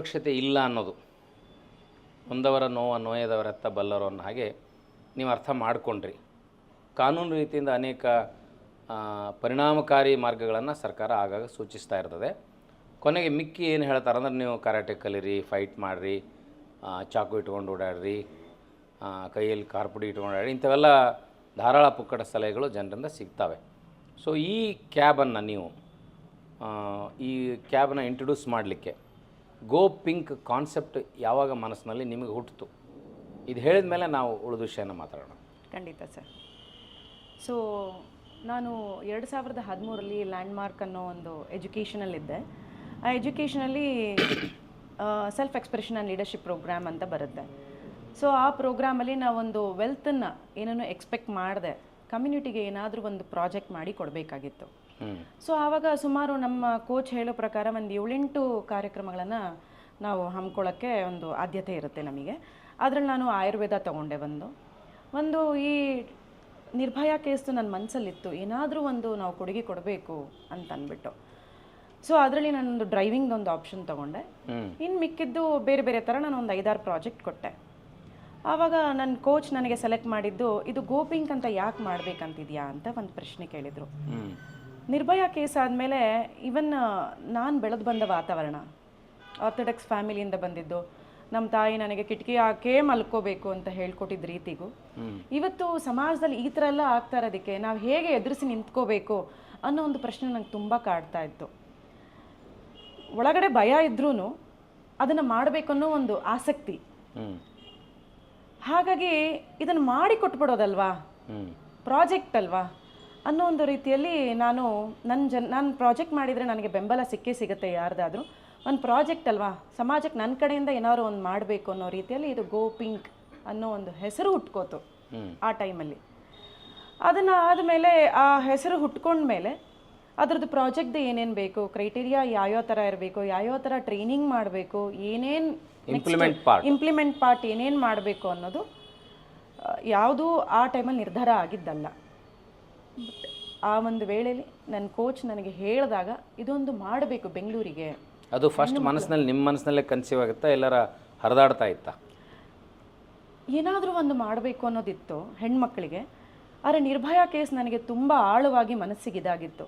ಸುರಕ್ಷತೆ ಇಲ್ಲ ಅನ್ನೋದು. ಒಂದವರ ನೋವ ನೋಯದವರತ್ತ ಬಲ್ಲರು ಅನ್ನೋ ಹಾಗೆ ನೀವು ಅರ್ಥ ಮಾಡಿಕೊಂಡ್ರಿ. ಕಾನೂನು ರೀತಿಯಿಂದ ಅನೇಕ ಪರಿಣಾಮಕಾರಿ ಮಾರ್ಗಗಳನ್ನು ಸರ್ಕಾರ ಆಗಾಗ ಸೂಚಿಸ್ತಾ ಇರ್ತದೆ. ಕೊನೆಗೆ ಮಿಕ್ಕಿ ಏನು ಹೇಳ್ತಾರೆ ಅಂದ್ರೆ ನೀವು ಕರಾಟೆ ಕಲೀರಿ ಫೈಟ್ ಮಾಡಿರಿ ಚಾಕು ಇಟ್ಕೊಂಡು ಓಡಾಡ್ರಿ ಕೈಯಲ್ಲಿ ಕಾರ್ಪುಡಿ ಇಟ್ಕೊಂಡು ಓಡಾಡಿ ಇಂಥವೆಲ್ಲ ಧಾರಾಳ ಪುಕ್ಕಟ ಸಲಹೆಗಳು ಜನರಿಂದ ಸಿಗ್ತವೆ. ಸೊ ಈ ಕ್ಯಾಬನ್ನು ನೀವು ಈ ಕ್ಯಾಬನ್ನು ಇಂಟ್ರೊಡ್ಯೂಸ್ ಮಾಡಲಿಕ್ಕೆ ಗೋ ಪಿಂಕ್ ಕಾನ್ಸೆಪ್ಟ್ ಯಾವಾಗ ಮನಸ್ಸಿನಲ್ಲಿ ನಿಮಗೆ ಹುಟ್ಟಿತು ಇದು ಹೇಳಿದ ಮೇಲೆ ನಾವು ಉಳಿದ ವಿಷಯನ ಮಾತಾಡೋಣ. ಖಂಡಿತ ಸರ್. ಸೊ ನಾನು ಎರಡು ಸಾವಿರದ ಹದಿಮೂರಲ್ಲಿ ಲ್ಯಾಂಡ್ಮಾರ್ಕ್ ಅನ್ನೋ ಒಂದು ಎಜುಕೇಷನಲ್ಲಿದ್ದೆ ಆ ಎಜುಕೇಷನಲ್ಲಿ self expression and leadership programme ಅಂತ ಬರುತ್ತೆ. ಸೊ ಆ ಪ್ರೋಗ್ರಾಮಲ್ಲಿ ನಾವೊಂದು ವೆಲ್ತನ್ನು ಏನನ್ನು ಎಕ್ಸ್ಪೆಕ್ಟ್ ಮಾಡಿದೆ. ಕಮ್ಯುನಿಟಿಗೆ ಏನಾದರೂ ಒಂದು ಪ್ರಾಜೆಕ್ಟ್ ಮಾಡಿ ಕೊಡಬೇಕಾಗಿತ್ತು. ಸೊ ಆವಾಗ ಸುಮಾರು ನಮ್ಮ ಕೋಚ್ ಹೇಳೋ ಪ್ರಕಾರ ಒಂದು ಏಳೆಂಟು ಕಾರ್ಯಕ್ರಮಗಳನ್ನು ನಾವು ಹಮ್ಮಿಕೊಳ್ಳೋಕ್ಕೆ ಒಂದು ಆದ್ಯತೆ ಇರುತ್ತೆ ನಮಗೆ. ಅದರಲ್ಲಿ ನಾನು ಆಯುರ್ವೇದ ತಗೊಂಡೆ ಬಂದು ಒಂದು ಈ ನಿರ್ಭಯ ಕೇಸ್ದು ನನ್ನ ಮನಸ್ಸಲ್ಲಿತ್ತು ಏನಾದರೂ ಒಂದು ನಾವು ಕೊಡುಗೆ ಕೊಡಬೇಕು ಅಂತ ಅಂದ್ಬಿಟ್ಟು ಸೊ ಅದರಲ್ಲಿ ನಾನೊಂದು ಡ್ರೈವಿಂಗ್ ಒಂದು ಆಪ್ಷನ್ ತೊಗೊಂಡೆ. ಇನ್ನು ಮಿಕ್ಕಿದ್ದು ಬೇರೆ ಬೇರೆ ಥರ ನಾನು ಒಂದು ಐದಾರು ಪ್ರಾಜೆಕ್ಟ್ ಕೊಟ್ಟೆ. ಆವಾಗ ನನ್ನ ಕೋಚ್ ನನಗೆ ಸೆಲೆಕ್ಟ್ ಮಾಡಿದ್ದು ಇದು ಗೋಪಿಂಕ್ ಅಂತ ಯಾಕೆ ಮಾಡಬೇಕಂತಿದ್ಯಾ? ಅಂತ ಒಂದು ಪ್ರಶ್ನೆ ಕೇಳಿದರು. ನಿರ್ಭಯ ಕೇಸ್ ಆದಮೇಲೆ ಇವನ್ ನಾನು ಬೆಳೆದು ಬಂದ ವಾತಾವರಣ. ಆರ್ಥೋಡಕ್ಸ್ ಫ್ಯಾಮಿಲಿಯಿಂದ ಬಂದಿದ್ದು. ನಮ್ಮ ತಾಯಿ ನನಗೆ ಕಿಟಕಿ ಹಾಕೇ ಮಲ್ಕೋಬೇಕು ಅಂತ ಹೇಳ್ಕೊಟ್ಟಿದ್ದ ರೀತಿಗೂ. ಇವತ್ತು ಸಮಾಜದಲ್ಲಿ ಈ ಥರ ಎಲ್ಲ ಆಗ್ತಾ ಇರೋದಕ್ಕೆ ನಾವು ಹೇಗೆ ಎದುರಿಸಿ ನಿಂತ್ಕೋಬೇಕು ಅನ್ನೋ ಒಂದು ಪ್ರಶ್ನೆ ನಂಗೆ ತುಂಬ ಕಾಡ್ತಾ ಇತ್ತು. ಒಳಗಡೆ ಭಯ ಇದ್ರೂ ಅದನ್ನು ಮಾಡಬೇಕು ಅನ್ನೋ ಒಂದು ಆಸಕ್ತಿ. ಹಾಗಾಗಿ ಇದನ್ನು ಮಾಡಿ ಕೊಟ್ಬಿಡೋದಲ್ವಾ? ಪ್ರಾಜೆಕ್ಟ್ ಅಲ್ವಾ? ಅನ್ನೋ ಒಂದು ರೀತಿಯಲ್ಲಿ ನಾನು ನನ್ನ ಜನ್ ನಾನು ಪ್ರಾಜೆಕ್ಟ್ ಮಾಡಿದರೆ ನನಗೆ ಬೆಂಬಲ ಸಿಕ್ಕೇ ಸಿಗುತ್ತೆ ಯಾರ್ದಾದರೂ. ಒಂದು ಪ್ರಾಜೆಕ್ಟ್ ಅಲ್ವಾ? ಸಮಾಜಕ್ಕೆ ನನ್ನ ಕಡೆಯಿಂದ ಏನಾದ್ರು ಒಂದು ಮಾಡಬೇಕು ಅನ್ನೋ ರೀತಿಯಲ್ಲಿ ಇದು ಗೋ ಪಿಂಕ್ ಅನ್ನೋ ಒಂದು ಹೆಸರು ಹುಟ್ಕೋತು ಆ ಟೈಮಲ್ಲಿ. ಅದನ್ನು ಆದಮೇಲೆ ಆ ಹೆಸರು ಹುಟ್ಕೊಂಡ್ಮೇಲೆ ಅದ್ರದ್ದು ಪ್ರಾಜೆಕ್ಟ್ದು ಏನೇನು ಬೇಕು ಕ್ರೈಟೀರಿಯಾ ಯಾವ್ಯಾವ ಥರ ಇರಬೇಕು ಯಾವ್ಯಾವ ಥರ ಟ್ರೈನಿಂಗ್ ಮಾಡಬೇಕು ಏನೇನು ಇಂಪ್ಲಿಮೆಂಟ್ ಪಾರ್ಟ್ ಇಂಪ್ಲಿಮೆಂಟ್ ಪಾರ್ಟ್ ಏನೇನು ಮಾಡಬೇಕು ಅನ್ನೋದು ಯಾವುದೂ ಆ ಟೈಮಲ್ಲಿ ನಿರ್ಧಾರ ಆಗಿದ್ದಲ್ಲ. ಬಟ್ ಆ ಒಂದು ವೇಳೆಯಲ್ಲಿ ನನ್ನ ಕೋಚ್ ನನಗೆ ಹೇಳಿದಾಗ ಇದೊಂದು ಮಾಡಬೇಕು ಬೆಂಗಳೂರಿಗೆ. ಅದು ಫಸ್ಟ್ ಮನಸ್ಸಿನಲ್ಲಿ ನಿಮ್ಮ ಮನಸ್ಸಿನಲ್ಲೇ ಕನ್ಸೀವ್ ಆಗುತ್ತಾ ಎಲ್ಲರ ಹರಿದಾಡ್ತಾ ಇತ್ತಾ? ಏನಾದರೂ ಒಂದು ಮಾಡಬೇಕು ಅನ್ನೋದಿತ್ತು ಹೆಣ್ಮಕ್ಳಿಗೆ ಆದರೆ ನಿರ್ಭಯ ಕೇಸ್ ನನಗೆ ತುಂಬ ಆಳವಾಗಿ ಮನಸ್ಸಿಗೆ ಇದಾಗಿತ್ತು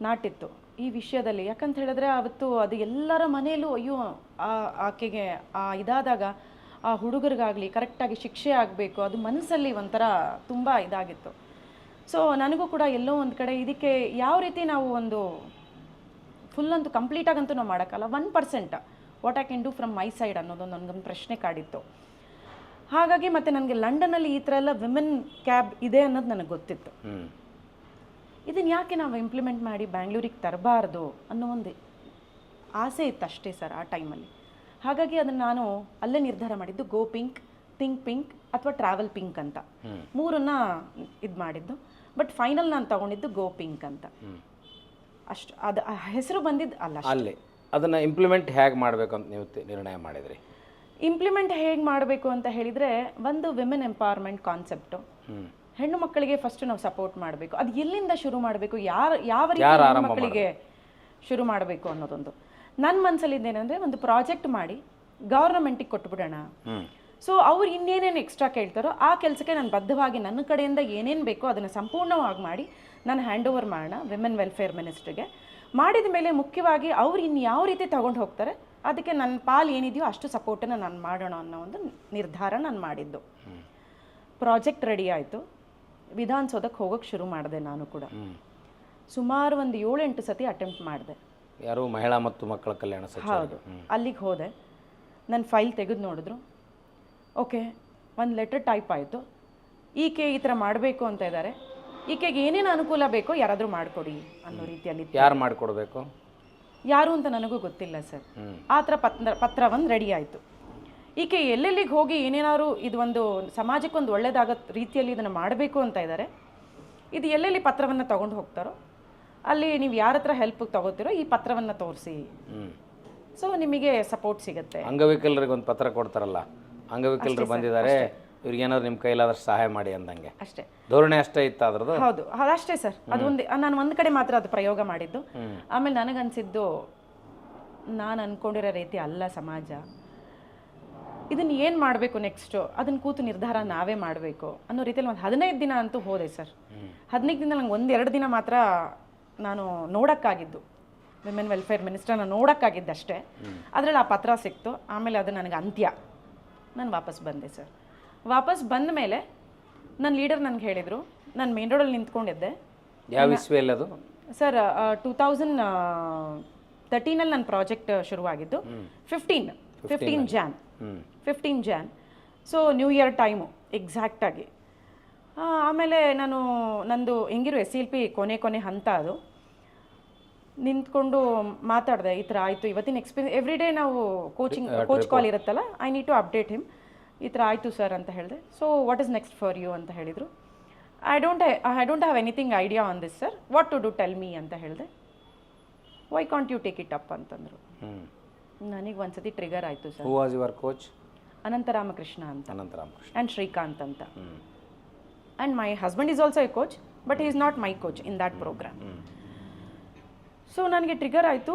ನಾಟಿತ್ತು ಈ ವಿಷಯದಲ್ಲಿ. ಯಾಕಂತ ಹೇಳಿದ್ರೆ ಅವತ್ತು ಅದು ಎಲ್ಲರ ಮನೆಯಲ್ಲೂ ಅಯ್ಯೋ ಆ ಆಕೆಗೆ ಆ ಇದಾದಾಗ ಆ ಹುಡುಗರಿಗಾಗಲಿ ಕರೆಕ್ಟಾಗಿ ಶಿಕ್ಷೆ ಆಗಬೇಕು ಅದು ಮನಸ್ಸಲ್ಲಿ ಒಂಥರ ತುಂಬ ಇದಾಗಿತ್ತು. ಸೊ ನನಗೂ ಕೂಡ ಎಲ್ಲೋ ಒಂದು ಕಡೆ ಇದಕ್ಕೆ ಯಾವ ರೀತಿ ನಾವು ಒಂದು ಫುಲ್ ಅಂತೂ ಕಂಪ್ಲೀಟಾಗಂತೂ ನಾವು ಮಾಡೋಕ್ಕಲ್ಲ. One percent what I can do from my side ಅನ್ನೋದು ನನಗೊಂದು ಪ್ರಶ್ನೆ ಕಾಡಿತ್ತು. ಹಾಗಾಗಿ ಮತ್ತೆ ನನಗೆ ಲಂಡನಲ್ಲಿ ಈ ಥರ ಎಲ್ಲ ವಿಮೆನ್ ಕ್ಯಾಬ್ ಇದೆ ಅನ್ನೋದು ನನಗೆ ಗೊತ್ತಿತ್ತು. ಇದನ್ನ ಇದನ್ನು ಯಾಕೆ ನಾವು ಇಂಪ್ಲಿಮೆಂಟ್ ಮಾಡಿ ಬ್ಯಾಂಗ್ಳೂರಿಗೆ ತರಬಾರ್ದು ಅನ್ನೋ ಒಂದು ಆಸೆ ಇತ್ತು ಅಷ್ಟೇ ಸರ್ ಆ ಟೈಮಲ್ಲಿ ಹಾಗಾಗಿ ಅದನ್ನು ನಾನು ಅಲ್ಲೇ ನಿರ್ಧಾರ ಮಾಡಿದ್ದು ಗೋ ಪಿಂಕ್ ಥಿಂಕ್ ಪಿಂಕ್ ಅಥವಾ ಟ್ರಾವೆಲ್ ಪಿಂಕ್ ಅಂತ. ಮೂರನ್ನ ಇದು ಮಾಡಿದ್ದು. ಬಟ್ ಫೈನಲ್ ನಾನು ತಗೊಂಡಿದ್ದು ಗೋ ಪಿಂಕ್ ಅಂತ. ಅಷ್ಟು ಅದು ಹೆಸರು ಬಂದಿದ್ದು ಅಲ್ಲ ಅಲ್ಲಿ. ಅದನ್ನು ಇಂಪ್ಲಿಮೆಂಟ್ ಹೇಗೆ ಮಾಡಬೇಕು ಅಂತ ನೀವು ನಿರ್ಣಯ ಮಾಡಿದ್ರಿ? ಇಂಪ್ಲಿಮೆಂಟ್ ಹೇಗೆ ಮಾಡಬೇಕು ಅಂತ ಹೇಳಿದರೆ ಒಂದು ವಿಮೆನ್ ಎಂಪವರ್ಮೆಂಟ್ ಕಾನ್ಸೆಪ್ಟು ಹೆಣ್ಣು ಮಕ್ಕಳಿಗೆ ಫಸ್ಟ್ ನಾವು ಸಪೋರ್ಟ್ ಮಾಡಬೇಕು. ಅದು ಎಲ್ಲಿಂದ ಶುರು ಮಾಡಬೇಕು? ಯಾರು ಯಾವ ರೀತಿ ಮಕ್ಕಳಿಗೆ ಶುರು ಮಾಡಬೇಕು ಅನ್ನೋದೊಂದು. ನನ್ನ ಮನಸ್ಸಲ್ಲಿದ್ದೇನೆಂದರೆ ಒಂದು ಪ್ರಾಜೆಕ್ಟ್ ಮಾಡಿ ಗೌರ್ನಮೆಂಟಿಗೆ ಕೊಟ್ಬಿಡೋಣ. ಸೊ ಅವ್ರು ಇನ್ನೇನೇನು ಎಕ್ಸ್ಟ್ರಾ ಕೇಳ್ತಾರೋ ಆ ಕೆಲಸಕ್ಕೆ ನಾನು ಬದ್ಧವಾಗಿ ನನ್ನ ಕಡೆಯಿಂದ ಏನೇನು ಬೇಕೋ ಅದನ್ನು ಸಂಪೂರ್ಣವಾಗಿ ಮಾಡಿ ನಾನು ಹ್ಯಾಂಡ್ ಓವರ್ ಮಾಡೋಣ ವಿಮೆನ್ ವೆಲ್ಫೇರ್ ಮಿನಿಸ್ಟ್ರಿಗೆ ಮಾಡಿದ ಮೇಲೆ ಮುಖ್ಯವಾಗಿ ಅವ್ರು ಇನ್ನು ಯಾವ ರೀತಿ ತಗೊಂಡು ಹೋಗ್ತಾರೆ ಅದಕ್ಕೆ ನನ್ನ ಪಾಲ್ ಏನಿದೆಯೋ ಅಷ್ಟು ಸಪೋರ್ಟನ್ನು ನಾನು ಮಾಡೋಣ ಅನ್ನೋ ಒಂದು ನಿರ್ಧಾರ ನಾನು ಮಾಡಿದ್ದು. ಪ್ರಾಜೆಕ್ಟ್ ರೆಡಿ ಆಯಿತು. ವಿಧಾನಸೌಧಕ್ಕೆ ಹೋಗೋಕ್ಕೆ ಶುರು ಮಾಡಿದೆ ನಾನು ಕೂಡ. ಸುಮಾರು ಒಂದು ಏಳೆಂಟು ಸತಿ ಅಟೆಂಪ್ಟ್ ಮಾಡಿದೆ. ಯಾರು ಮಹಿಳಾ ಮತ್ತು ಮಕ್ಕಳ ಕಲ್ಯಾಣ ಹೌದು. ಅಲ್ಲಿಗೆ ಹೋದೆ. ನನ್ನ ಫೈಲ್ ತೆಗೆದು ನೋಡಿದ್ರು. ಓಕೆ ಒಂದು ಲೆಟರ್ ಟೈಪ್ ಆಯಿತು. ಈಕೆ ಈ ಥರ ಮಾಡಬೇಕು ಅಂತ ಇದ್ದಾರೆ ಈಕೆಗೆ ಏನೇನು ಅನುಕೂಲ ಬೇಕೋ ಯಾರಾದರೂ ಮಾಡಿಕೊಡಿ ಅನ್ನೋ ರೀತಿಯಲ್ಲಿ ಯಾರು ಮಾಡಿಕೊಡ್ಬೇಕು? ಯಾರು ಅಂತ ನನಗೂ ಗೊತ್ತಿಲ್ಲ ಸರ್. ಆ ಥರ ಪತ್ರ ಪತ್ರ ಒಂದು ರೆಡಿ ಆಯಿತು. ಈಕೆ ಎಲ್ಲೆಲ್ಲಿಗೆ ಹೋಗಿ ಏನೇನಾದ್ರು ಇದು ಒಂದು ಸಮಾಜಕ್ಕೊಂದು ಒಂದು ಒಳ್ಳೇದಾಗೋ ರೀತಿಯಲ್ಲಿ ಇದನ್ನು ಮಾಡಬೇಕು ಅಂತ ಇದ್ದಾರೆ ಇದು ಎಲ್ಲೆಲ್ಲಿ ಪತ್ರವನ್ನು ತೊಗೊಂಡು ಹೋಗ್ತಾರೋ ಅಲ್ಲಿ ನೀವು ಯಾರ ಹತ್ರ ಹೆಲ್ಪ್ ತಗೋತೀರೋ ಈ ಪತ್ರವನ್ನು ತೋರಿಸಿ. ಸೊ ನಿಮಗೆ ಸಪೋರ್ಟ್ ಸಿಗುತ್ತೆ. ಅಂಗವಿಕಲರಿಗೆ ಒಂದು ಪತ್ರ ಕೊಡ್ತಾರಲ್ಲ. ಅಂಗವಿಕಲರು ಬಂದಿದ್ದಾರೆ. ಇವ್ರಿಗೇನಾದ್ರು ನಿಮ್ಮ ಕೈಲಾದಷ್ಟು ಸಹಾಯ ಮಾಡಿ ಅಂದಂಗೆ. ಅಷ್ಟೇ. ಧೋರಣೆ ಅಷ್ಟೇ ಇತ್ತು ಅದ್ರದ್ದು? ಹೌದು ಅದಷ್ಟೇ ಸರ್. ಅದೊಂದು ನಾನು ಒಂದು ಕಡೆ ಮಾತ್ರ ಅದು ಪ್ರಯೋಗ ಮಾಡಿದ್ದು. ಆಮೇಲೆ ನನಗನ್ಸಿದ್ದು ನಾನು ಅನ್ಕೊಂಡಿರೋ ರೀತಿ ಅಲ್ಲ ಸಮಾಜ. ಇದನ್ನ ಏನು ಮಾಡಬೇಕು ನೆಕ್ಸ್ಟು ಅದನ್ನ ಕೂತು ನಿರ್ಧಾರ ನಾವೇ ಮಾಡಬೇಕು ಅನ್ನೋ ರೀತಿಯಲ್ಲಿ ಒಂದು ಹದಿನೈದು ದಿನ ಅಂತೂ ಹೋದೆ ಸರ್. ಹದಿನೈದು ದಿನ ನಂಗೆ ಒಂದೆರಡು ದಿನ ಮಾತ್ರ ನಾನು ನೋಡೋಕ್ಕಾಗಿದ್ದು. Women welfare ಮಿನಿಸ್ಟರ್ನ ನೋಡೋಕ್ಕಾಗಿದ್ದಷ್ಟೇ. ಅದರಲ್ಲಿ ಆ ಪತ್ರ ಸಿಕ್ತು ಆಮೇಲೆ ಅದು ನನಗೆ ಅಂತ್ಯ. ನಾನು ವಾಪಸ್ ಬಂದೆ ಸರ್ ವಾಪಸ್ ಬಂದ ಮೇಲೆ ನನ್ನ ಲೀಡರ್ ನನಗೆ ಹೇಳಿದರು ನಾನು ಮೇನ್ ರೋಡಲ್ಲಿ ನಿಂತ್ಕೊಂಡಿದ್ದೆ. ಯಾವ ಇಸ್ವಿಯಲ್ಲಿ ಅದು? ಸರ್ ಟೂ ತೌಸಂಡ್ ತರ್ಟೀನಲ್ಲಿ ನನ್ನ ಪ್ರಾಜೆಕ್ಟ್ ಶುರುವಾಗಿದ್ದು fifteen fifteen Jan fifteen Jan so new year time ಎಕ್ಸಾಕ್ಟಾಗಿ ಆಮೇಲೆ ನಾನು ನಂದು ಹೆಂಗಿರು ಎಸ್ ಎಲ್ ಪಿ ಕೊನೆ ಕೊನೆ ಹಂತ ಅದು. ನಿಂತ್ಕೊಂಡು ಮಾತಾಡಿದೆ ಈ ಥರ ಆಯಿತು. ಇವತ್ತಿನ ಎಕ್ಸ್ಪೀರಿಯನ್ಸ್ ಎವ್ರಿ ಡೇ ನಾವು ಕೋಚಿಂಗ್ ಕೋಚ್ ಕಾಲ್ ಇರುತ್ತಲ್ಲ I need to update him ಈ ಥರ ಆಯಿತು ಸರ್ ಅಂತ ಹೇಳಿದೆ. So what is next for you ಅಂತ ಹೇಳಿದರು. I don't I don't have anything idea on this sir what to do tell me ಅಂತ ಹೇಳಿದೆ. Why can't you take it up ಅಂತಂದರು. ನನಗೆ ಒಂದ್ಸತಿ ಟ್ರಿಗರ್ ಆಯಿತು sir who was your coach Anantharamakrishna ಅಂತ. Anantha Ramakrishna and Srikanth ಅಂತ. And my husband is also a coach but is not my coach in that programme so ನನಗೆ trigger ಆಯಿತು.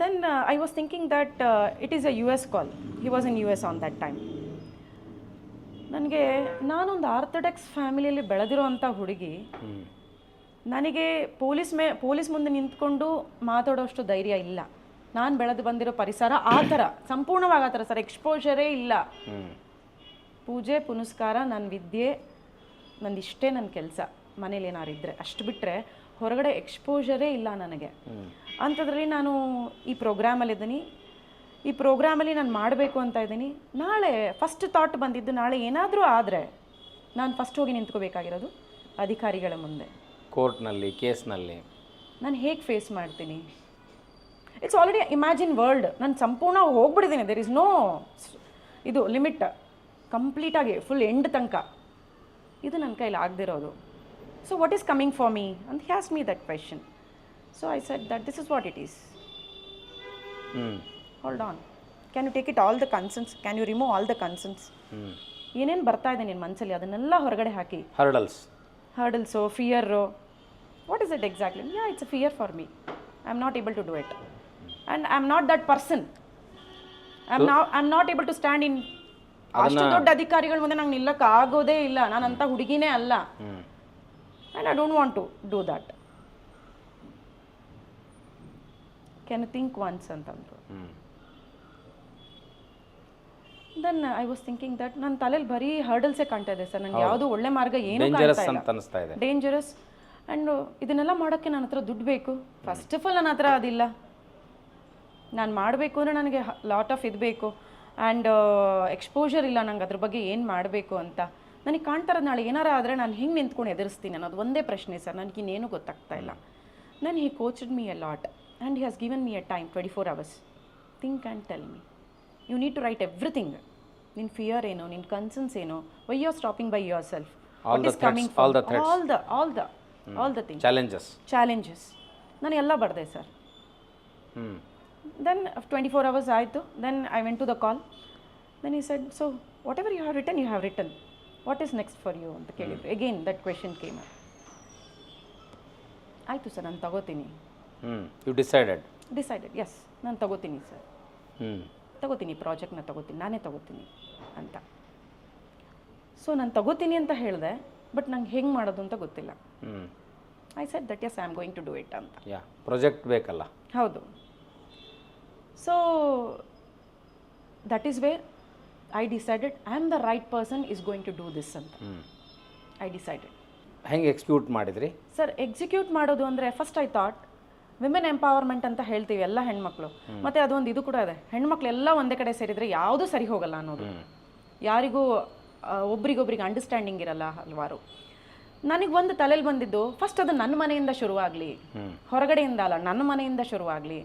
Then I was thinking that it is a U S call he was in U S on that time ನನಗೆ ನಾನೊಂದು orthodox ಫ್ಯಾಮಿಲಿಯಲ್ಲಿ ಬೆಳೆದಿರೋವಂಥ ಹುಡುಗಿ ನನಗೆ police May police ಮುಂದೆ ನಿಂತ್ಕೊಂಡು ಮಾತಾಡೋಷ್ಟು ಧೈರ್ಯ ಇಲ್ಲ. ನಾನು ಬೆಳೆದು ಬಂದಿರೋ ಪರಿಸರ ಆ ಥರ ಸಂಪೂರ್ಣವಾಗಿ ಆ ಥರ ಸರ್ ಎಕ್ಸ್ಪೋಜರೇ ಇಲ್ಲ. ಪೂಜೆ ಪುನಸ್ಕಾರ ನನ್ನ ವಿದ್ಯೆ ನಂದು ಇಷ್ಟೇ ನನ್ನ ಕೆಲಸ. ಮನೇಲಿ ಏನಾರು ಇದ್ದರೆ ಅಷ್ಟು ಬಿಟ್ಟರೆ ಹೊರಗಡೆ ಎಕ್ಸ್ಪೋಜರೇ ಇಲ್ಲ ನನಗೆ. ಅಂಥದ್ರಲ್ಲಿ ನಾನು ಈ ಪ್ರೋಗ್ರಾಮಲ್ಲಿದ್ದೀನಿ ಈ ಪ್ರೋಗ್ರಾಮಲ್ಲಿ ನಾನು ಮಾಡಬೇಕು ಅಂತ ಇದ್ದೀನಿ. ನಾಳೆ ಫಸ್ಟ್ ಥಾಟ್ ಬಂದಿದ್ದು ನಾಳೆ ಏನಾದರೂ ಆದರೆ ನಾನು ಫಸ್ಟ್ ಹೋಗಿ ನಿಂತ್ಕೋಬೇಕಾಗಿರೋದು ಅಧಿಕಾರಿಗಳ ಮುಂದೆ. ಕೋರ್ಟ್ನಲ್ಲಿ ಕೇಸ್ನಲ್ಲಿ ನಾನು ಹೇಗೆ ಫೇಸ್ ಮಾಡ್ತೀನಿ? ಇಟ್ಸ್ ಆಲ್ರೆಡಿ ಇಮ್ಯಾಜಿನ್ ವರ್ಲ್ಡ್ ನಾನು ಸಂಪೂರ್ಣ ಹೋಗ್ಬಿಟ್ಟಿದ್ದೀನಿ. ದೆರ್ ಇಸ್ ನೋ ಇದು ಲಿಮಿಟ್ ಕಂಪ್ಲೀಟಾಗಿ ಫುಲ್ ಎಂಡ್ ತನಕ. ಇದು ನನ್ನ ಕೈಲಿ ಆಗದಿರೋದು. So what is coming for me ಅಂತ has me that question so I said that this is what it is hmm hold on can you take it all the concerns can you remove all the concerns ಏನೇನು ಬರ್ತಾ ಇದೆ ನಿನ್ನ ಮನಸ್ಸಲ್ಲಿ ಅದನ್ನೆಲ್ಲ ಹೊರಗಡೆ ಹಾಕಿ. Hurdles hurdles fear what is it exactly yeah it's a fear for me I am not able to do it and I am not that person I am not I am not able to stand in ಅಷ್ಟು ದೊಡ್ಡ ಅಧಿಕಾರಿಗಳ ಮುಂದೆ ನಂಗೆ ನಿಲ್ಲಕ್ಕಾಗೋದೇ ಇಲ್ಲ. ನಾನು ಅಂಥ ಹುಡುಗಿನೇ ಅಲ್ಲ. ಹ್ಞೂ and I want want to that. That can think once ಅಂತಂದರು then I was thinking that ನನ್ನ ತಲೆಯಲ್ಲಿ ಬರೀ ಹರ್ಡಲ್ಸೇ ಕಾಣ್ತಾ ಇದೆ ಸರ್. ನನಗೆ ಯಾವುದು ಒಳ್ಳೆ ಮಾರ್ಗ ಏನು ಅಂತ ಡೇಂಜರಸ್ ಆ್ಯಂಡ್ ಇದನ್ನೆಲ್ಲ ಮಾಡೋಕ್ಕೆ ನನ್ನ ಹತ್ರ ದುಡ್ಡು ಬೇಕು. ಫಸ್ಟ್ ಆಫ್ ಆಲ್ ನನ್ನ ಹತ್ರ ಅದಿಲ್ಲ. ನಾನು ಮಾಡಬೇಕು ಅಂದರೆ ನನಗೆ ಲಾಟ್ ಆಫ್ ಇದು ಬೇಕು. ಆ್ಯಂಡ್ ಎಕ್ಸ್ಪೋಜರ್ ಇಲ್ಲ ನಂಗೆ ಅದ್ರ ಬಗ್ಗೆ ಏನು ಮಾಡಬೇಕು ಅಂತ. ನನಗೆ ಕಾಣ್ತಾರ ನಾಳೆ ಏನಾರ ಆದರೆ ನಾನು ಹೆಂಗೆ ನಿಂತ್ಕೊಂಡು ಎದುರಿಸ್ತೀನಿ ಅನ್ನೋದು ಒಂದೇ ಪ್ರಶ್ನೆ ಸರ್ ನನಗೆ ಇನ್ನೇನು ಗೊತ್ತಾಗ್ತಾ ಇಲ್ಲ. ನಾನು he coached me a lot and he has given me a time twenty four hours think and tell me you need to write everything ನಿನ್ನ ಫಿಯರ್ ಏನು ನಿನ್ನ ಕನ್ಸರ್ನ್ಸ್ ಏನು? Why you are stopping by yourself All the all the threats. All the all the all the thing challenges challenges ನಾನು ಎಲ್ಲ ಬರೆದೆ sir. Then twenty four hours ಆಯಿತು. Then I went to the call then he said so whatever you have return you have return what is next for you ಅಂತ ಕೇಳಿದ್ರು. Again that question came ಆಯಿತು sir ನಾನು ತಗೋತೀನಿ. ಹ್ಞೂ you decided decided S ನಾನು ತಗೋತೀನಿ sir. ಹ್ಞೂ ತಗೋತೀನಿ ಪ್ರಾಜೆಕ್ಟ್ನ ತಗೋತೀನಿ ನಾನೇ ತಗೋತೀನಿ ಅಂತ. ಸೊ ನಾನು ತಗೋತೀನಿ ಅಂತ ಹೇಳಿದೆ ಬಟ್ ನಂಗೆ ಹೆಂಗೆ ಮಾಡೋದು ಅಂತ ಗೊತ್ತಿಲ್ಲ. ಹ್ಞೂ I said that yes I am going to do it ಅಂತ. ಯಾ ಪ್ರಾಜೆಕ್ಟ್ ಬೇಕಲ್ಲ. ಹೌದು. So that is where I decided I am the right person is going to do this ಅಂತ. ಐ ಡಿಸೈಡೆಡ್ ಹೆಂಗೆ ಎಕ್ಸಿಕ್ಯೂಟ್ ಮಾಡಿದ್ರಿ? Sir execute ಮಾಡೋದು ಅಂದರೆ first I thought women empowerment ಅಂತ ಹೇಳ್ತೀವಿ ಎಲ್ಲ ಹೆಣ್ಮಕ್ಳು. ಮತ್ತು ಅದೊಂದು ಇದು ಕೂಡ ಇದೆ. ಹೆಣ್ಮಕ್ಳೆಲ್ಲ ಒಂದೇ ಕಡೆ ಸೇರಿದರೆ ಯಾವುದೂ ಸರಿ ಹೋಗಲ್ಲ ಅನ್ನೋದು. ಯಾರಿಗೂ ಒಬ್ರಿಗೊಬ್ರಿಗೆ ಅಂಡರ್ಸ್ಟ್ಯಾಂಡಿಂಗ್ ಇರಲ್ಲ ಹಲವಾರು. ನನಗೆ ಒಂದು ತಲೆಯಲ್ಲಿ ಬಂದಿದ್ದು ಫಸ್ಟ್ ಅದು ನನ್ನ ಮನೆಯಿಂದ ಶುರುವಾಗಲಿ. ಹೊರಗಡೆಯಿಂದ ಅಲ್ಲ ನನ್ನ ಮನೆಯಿಂದ ಶುರುವಾಗಲಿ.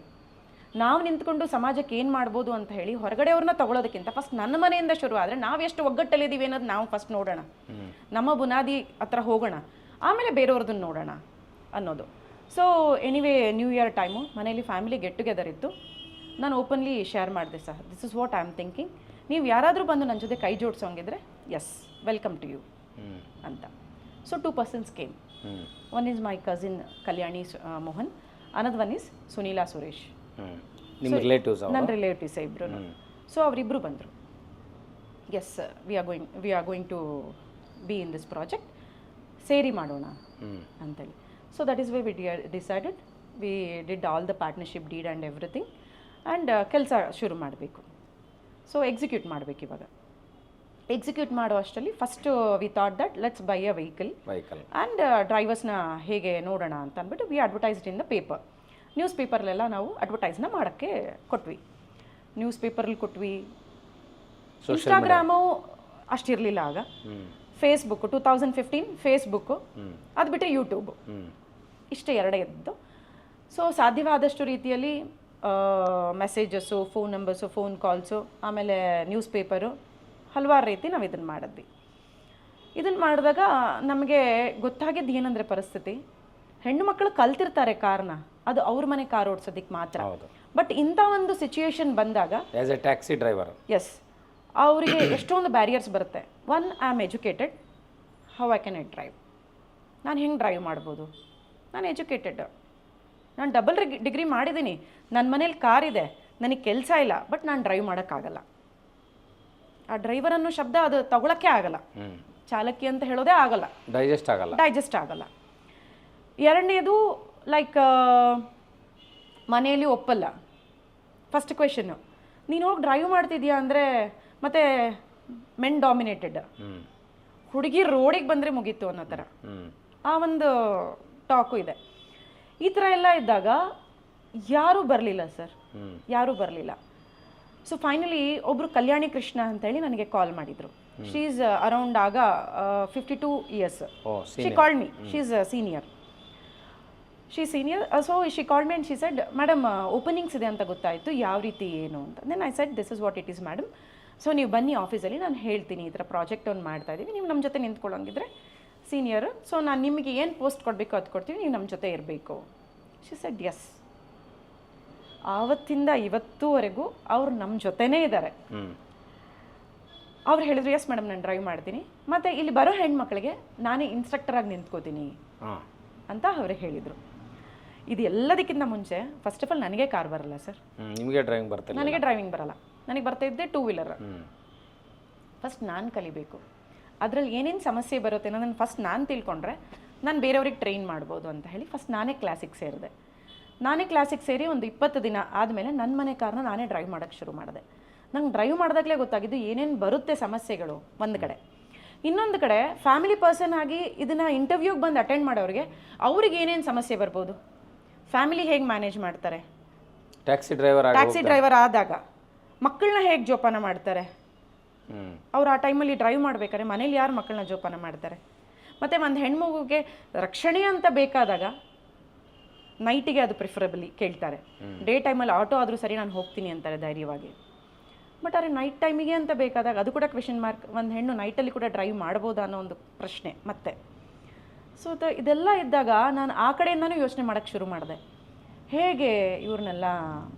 ನಾವು ನಿಂತ್ಕೊಂಡು ಸಮಾಜಕ್ಕೆ ಏನು ಮಾಡ್ಬೋದು ಅಂತ ಹೇಳಿ ಹೊರಗಡೆ ಅವ್ರನ್ನ ತಗೊಳ್ಳೋದಕ್ಕಿಂತ ಫಸ್ಟ್ ನನ್ನ ಮನೆಯಿಂದ ಶುರು ಆದರೆ ನಾವು ಎಷ್ಟು ಒಗ್ಗಟ್ಟಲ್ಲಿದ್ದೀವಿ ಅನ್ನೋದು ನಾವು ಫಸ್ಟ್ ನೋಡೋಣ. ನಮ್ಮ ಬುನಾದಿ ಹತ್ರ ಹೋಗೋಣ. ಆಮೇಲೆ ಬೇರೆಯವ್ರದನ್ನ ನೋಡೋಣ ಅನ್ನೋದು. So anyway new year time ಮನೇಲಿ ಫ್ಯಾಮಿಲಿ ಗೆಟ್ ಟುಗೆದರ್ ಇತ್ತು. ನಾನು ಓಪನ್ಲಿ ಶೇರ್ ಮಾಡಿದೆ sir this is what I am thinking ನೀವು ಯಾರಾದರೂ ಬಂದು ನನ್ನ ಜೊತೆ ಕೈ ಜೋಡಿಸೋಂಗಿದ್ರೆ ಎಸ್ ವೆಲ್ಕಮ್ ಟು ಯು ಅಂತ. So two persons came one is my cousin Kalyani Mohan. Another one is ಸುನೀಲಾ Suresh. ನಿಮ್ಮ ರಿಲೇಟಿವ್ಸ್ ನನ್ನ ರಿಲೇಟಿವ್ಸ್ ಇಬ್ಬರು ಸೊ ಅವರಿಬ್ಬರು ಬಂದರು. Yes we are going we are going to be in this project ಸೇರಿ ಮಾಡೋಣ ಅಂತೇಳಿ. So that is way we decided we did all the partnership deed and everything and ಕೆಲಸ ಶುರು ಮಾಡಬೇಕು. ಸೊ ಎಕ್ಸಿಕ್ಯೂಟ್ ಮಾಡಬೇಕು ಇವಾಗ. ಎಕ್ಸಿಕ್ಯೂಟ್ ಮಾಡೋ ಅಷ್ಟರಲ್ಲಿ first we thought that let's buy a vehicle vehicle and ಡ್ರೈವರ್ಸ್ನ ಹೇಗೆ ನೋಡೋಣ ಅಂತ ಅಂದ್ಬಿಟ್ಟು we advertised in the paper news ಪೇಪರ್ಲೆಲ್ಲ ನಾವು ಅಡ್ವರ್ಟೈಸ್ನ ಮಾಡೋಕ್ಕೆ ಕೊಟ್ವಿ. ನ್ಯೂಸ್ ಪೇಪರಲ್ಲಿ ಕೊಟ್ವಿ ಇನ್ಸ್ಟಾಗ್ರಾಮು ಅಷ್ಟಿರಲಿಲ್ಲ ಆಗ. Facebook two thousand fifteen Facebook ಅದು ಬಿಟ್ಟರೆ ಯೂಟ್ಯೂಬು ಇಷ್ಟೇ ಎರಡೇ ಇದ್ದು. ಸೊ ಸಾಧ್ಯವಾದಷ್ಟು ರೀತಿಯಲ್ಲಿ messages phone numbers phone calls ಆಮೇಲೆ ನ್ಯೂಸ್ ಪೇಪರು ಹಲವಾರು ರೀತಿ ನಾವು ಇದನ್ನು ಮಾಡಿದ್ವಿ. ಇದನ್ನು ಮಾಡಿದಾಗ ನಮಗೆ ಗೊತ್ತಾಗಿದ್ದು ಏನಂದರೆ ಪರಿಸ್ಥಿತಿ. ಹೆಣ್ಣು ಮಕ್ಕಳು ಕಲ್ತಿರ್ತಾರೆ ಕಾರ್ನ ಅದು ಅವ್ರ ಮನೆ ಕಾರ್ ಓಡಿಸೋದಕ್ಕೆ ಮಾತ್ರ. ಬಟ್ ಇಂಥ ಒಂದು ಸಿಚುಯೇಷನ್ ಬಂದಾಗ as a taxi driver yes ಅವರಿಗೆ ಎಷ್ಟೊಂದು ಬ್ಯಾರಿಯರ್ಸ್ ಬರುತ್ತೆ. One I am educated how I can I drive ನಾನು ಹೆಂಗೆ ಡ್ರೈವ್ ಮಾಡ್ಬೋದು? ನಾನು ಎಜುಕೇಟೆಡ್ ನಾನು ಡಬಲ್ ಡಿಗ್ರಿ ಮಾಡಿದ್ದೀನಿ ನನ್ನ ಮನೇಲಿ ಕಾರ್ ಇದೆ. ನನಗೆ ಕೆಲಸ ಇಲ್ಲ. ಬಟ್ ನಾನು ಡ್ರೈವ್ ಮಾಡೋಕ್ಕಾಗಲ್ಲ. ಆ ಡ್ರೈವರ್ ಅನ್ನೋ ಶಬ್ದ ಅದು ತಗೊಳಕ್ಕೆ ಆಗಲ್ಲ. ಚಾಲಕಿ ಅಂತ ಹೇಳೋದೇ ಆಗಲ್ಲ. ಡೈಜೆಸ್ಟ್ ಆಗಲ್ಲ. ಡೈಜೆಸ್ಟ್ ಆಗಲ್ಲ. ಎರಡನೇದು ಲೈಕ್ ಮನೆಯಲ್ಲಿ ಒಪ್ಪಲ್ಲ. ಫಸ್ಟ್ ಕ್ವೆಶನ್ನು ನೀನು ಹೋಗಿ ಡ್ರೈವ್ ಮಾಡ್ತಿದ್ಯಾ ಅಂದರೆ ಮತ್ತೆ ಮೆನ್ ಡಾಮಿನೇಟೆಡ್ ಹುಡುಗಿ ರೋಡಿಗೆ ಬಂದರೆ ಮುಗೀತು ಅನ್ನೋ ಥರ ಆ ಒಂದು ಟಾಕು ಇದೆ. ಈ ಥರ ಎಲ್ಲ ಇದ್ದಾಗ ಯಾರೂ ಬರಲಿಲ್ಲ ಸರ್. ಯಾರೂ ಬರಲಿಲ್ಲ. ಸೊ ಫೈನಲಿ ಒಬ್ಬರು ಕಲ್ಯಾಣಿ ಕೃಷ್ಣ ಅಂತೇಳಿ ನನಗೆ ಕಾಲ್ ಮಾಡಿದರು. ಶೀ ಈಸ್ ಅರೌಂಡ್ ಆಗ fifty two years she called me she is senior she senior so she called me and she said madam openings ಇದೆ ಅಂತ ಗೊತ್ತಾಯಿತು. ಯಾವ ರೀತಿ ಏನು ಅಂತ. Then I said this is what it is madam so ನೀವು ಬನ್ನಿ ಆಫೀಸಲ್ಲಿ ನಾನು ಹೇಳ್ತೀನಿ ಈ ಥರ ಪ್ರಾಜೆಕ್ಟ್ ಒಂದು ಮಾಡ್ತಾ ಇದ್ದೀವಿ. ನೀವು ನಮ್ಮ ಜೊತೆ ನಿಂತ್ಕೊಳ್ಳೋಂಗಿದ್ರೆ ಸೀನಿಯರ್ ಸೊ ನಾನು ನಿಮಗೆ ಏನು ಪೋಸ್ಟ್ ಕೊಡಬೇಕು ಅದು ಕೊಡ್ತೀವಿ. ನೀವು ನಮ್ಮ ಜೊತೆ ಇರಬೇಕು. ಶಿ ಸೆಡ್ ಎಸ್ ಆವತ್ತಿಂದ ಇವತ್ತುವರೆಗೂ ಅವ್ರು ನಮ್ಮ ಜೊತೆನೇ ಇದ್ದಾರೆ. ಅವ್ರು ಹೇಳಿದ್ರು ಎಸ್ ಮೇಡಮ್ ನಾನು ಡ್ರೈವ್ ಮಾಡ್ತೀನಿ. ಮತ್ತು ಇಲ್ಲಿ ಬರೋ ಹೆಣ್ಮಕ್ಳಿಗೆ ನಾನೇ ಇನ್ಸ್ಟ್ರಕ್ಟರಾಗಿ ನಿಂತ್ಕೋತೀನಿ. ಅಂತ ಅವ್ರು ಹೇಳಿದರು. ಇದು ಎಲ್ಲದಕ್ಕಿಂತ ಮುಂಚೆ ಫಸ್ಟ್ ಆಫ್ ಆಲ್ ನನಗೆ ಕಾರ್ ಬರಲ್ಲ ಸರ್ ನಿಮಗೆ ಡ್ರೈವಿಂಗ್ ಬರ್ತಿಲ್ಲ ನನಗೆ ಡ್ರೈವಿಂಗ್ ಬರಲ್ಲ. ನನಗೆ ಬರ್ತಾ ಇದ್ದೆ ಟೂ ವೀಲರ್ ಫಸ್ಟ್ ನಾನು ಕಲಿಬೇಕು. ಅದರಲ್ಲಿ ಏನೇನು ಸಮಸ್ಯೆ ಬರುತ್ತೆ ಅನ್ನೋದನ್ನು ಫಸ್ಟ್ ನಾನು ತಿಳ್ಕೊಂಡ್ರೆ ನಾನು ಬೇರೆಯವ್ರಿಗೆ ಟ್ರೈನ್ ಮಾಡ್ಬೋದು ಅಂತ ಹೇಳಿ ಫಸ್ಟ್ ನಾನೇ ಕ್ಲಾಸಿಗೆ ಸೇರಿದೆ. ನಾನೇ ಕ್ಲಾಸಿಗೆ ಸೇರಿ ಒಂದು ಇಪ್ಪತ್ತು ದಿನ ಆದಮೇಲೆ ನನ್ನ ಮನೆ ಕಾರ್ನ ನಾನೇ ಡ್ರೈವ್ ಮಾಡೋಕ್ಕೆ ಶುರು ಮಾಡಿದೆ. ನಂಗೆ ಡ್ರೈವ್ ಮಾಡಿದಾಗಲೇ ಗೊತ್ತಾಗಿದ್ದು ಏನೇನು ಬರುತ್ತೆ ಸಮಸ್ಯೆಗಳು ಒಂದು ಕಡೆ. ಇನ್ನೊಂದು ಕಡೆ ಫ್ಯಾಮಿಲಿ ಪರ್ಸನ್ ಆಗಿ ಇದನ್ನು ಇಂಟರ್ವ್ಯೂಗೆ ಬಂದು ಅಟೆಂಡ್ ಮಾಡೋರಿಗೆ ಅವ್ರಿಗೆ ಏನೇನು ಸಮಸ್ಯೆ ಬರ್ಬೋದು? ಫ್ಯಾಮಿಲಿ ಹೇಗೆ ಮ್ಯಾನೇಜ್ ಮಾಡ್ತಾರೆ? ಟ್ಯಾಕ್ಸಿ ಡ್ರೈವರ್ ಟ್ಯಾಕ್ಸಿ ಡ್ರೈವರ್ ಆದಾಗ ಮಕ್ಕಳನ್ನ ಹೇಗೆ ಜೋಪಾನ ಮಾಡ್ತಾರೆ? ಅವ್ರು ಆ ಟೈಮಲ್ಲಿ ಡ್ರೈವ್ ಮಾಡ್ಬೇಕಾದ್ರೆ ಮನೇಲಿ ಯಾರು ಮಕ್ಕಳನ್ನ ಜೋಪಾನ ಮಾಡ್ತಾರೆ? ಮತ್ತು ಒಂದು ಹೆಣ್ಮಗುಗೆ ರಕ್ಷಣೆ ಅಂತ ಬೇಕಾದಾಗ ನೈಟಿಗೆ ಅದು ಪ್ರಿಫರಬಲಿ ಕೇಳ್ತಾರೆ. ಡೇ ಟೈಮಲ್ಲಿ ಆಟೋ ಆದರೂ ಸರಿ ನಾನು ಹೋಗ್ತೀನಿ ಅಂತಾರೆ ಧೈರ್ಯವಾಗಿ. ಬಟ್ ಆದರೆ ನೈಟ್ ಟೈಮಿಗೆ ಅಂತ ಬೇಕಾದಾಗ ಅದು ಕೂಡ ಕ್ವೆಶನ್ ಮಾರ್ಕ್ ಒಂದು ಹೆಣ್ಣು ನೈಟಲ್ಲಿ ಕೂಡ ಡ್ರೈವ್ ಮಾಡ್ಬೋದಾ ಅನ್ನೋ ಒಂದು ಪ್ರಶ್ನೆ ಮತ್ತೆ. ಸೊ ಇದೆಲ್ಲ ಇದ್ದಾಗ ನಾನು ಆ ಕಡೆಯಿಂದನೂ ಯೋಚನೆ ಮಾಡೋಕ್ಕೆ ಶುರು ಮಾಡಿದೆ. ಹೇಗೆ ಇವ್ರನ್ನೆಲ್ಲ